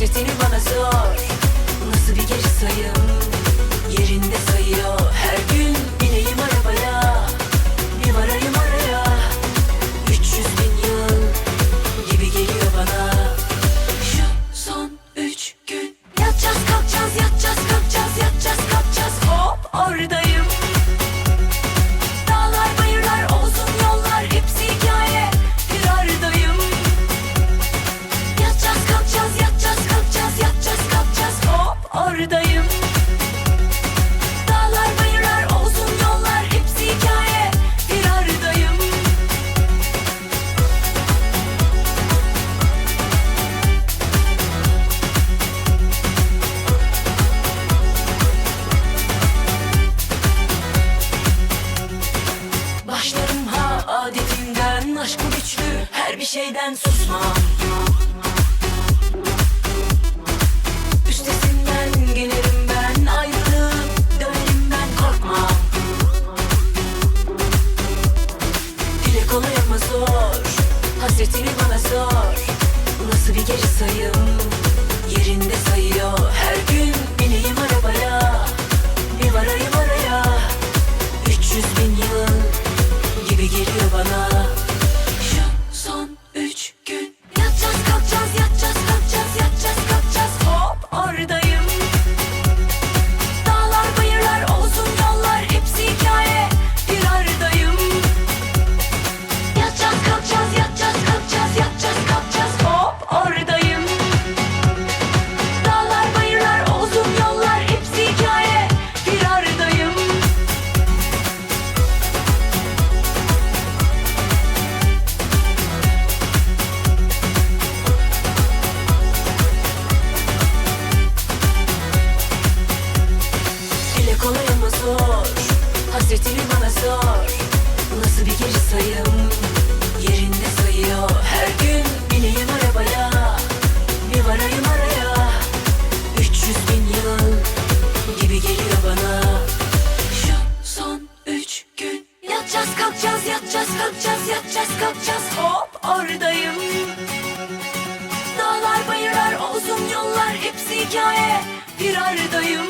Hasretini bana sor Nasıl bir geri sayım Aşkı güçlü her bir şeyden susmam Üstesinden gelirim ben Ayrılıp dönerim ben korkmam Dile kolay ama zor Hasretini bana sor. Nasıl bir geri sayım? Yerinde Sor Nasıl bir geri sayım? Yerinde sayıyor. Her gün bineyim arabaya. Bir varayım araya. 300 bin yıl Gibi geliyor bana. Şu son üç gün. Yatacağız kalkacağız yatacağız kalkacağız yatacağız kalkacağız. Hop oradayım. Dağlar bayırlar olsun yollar hepsi hikaye. Bir aradayım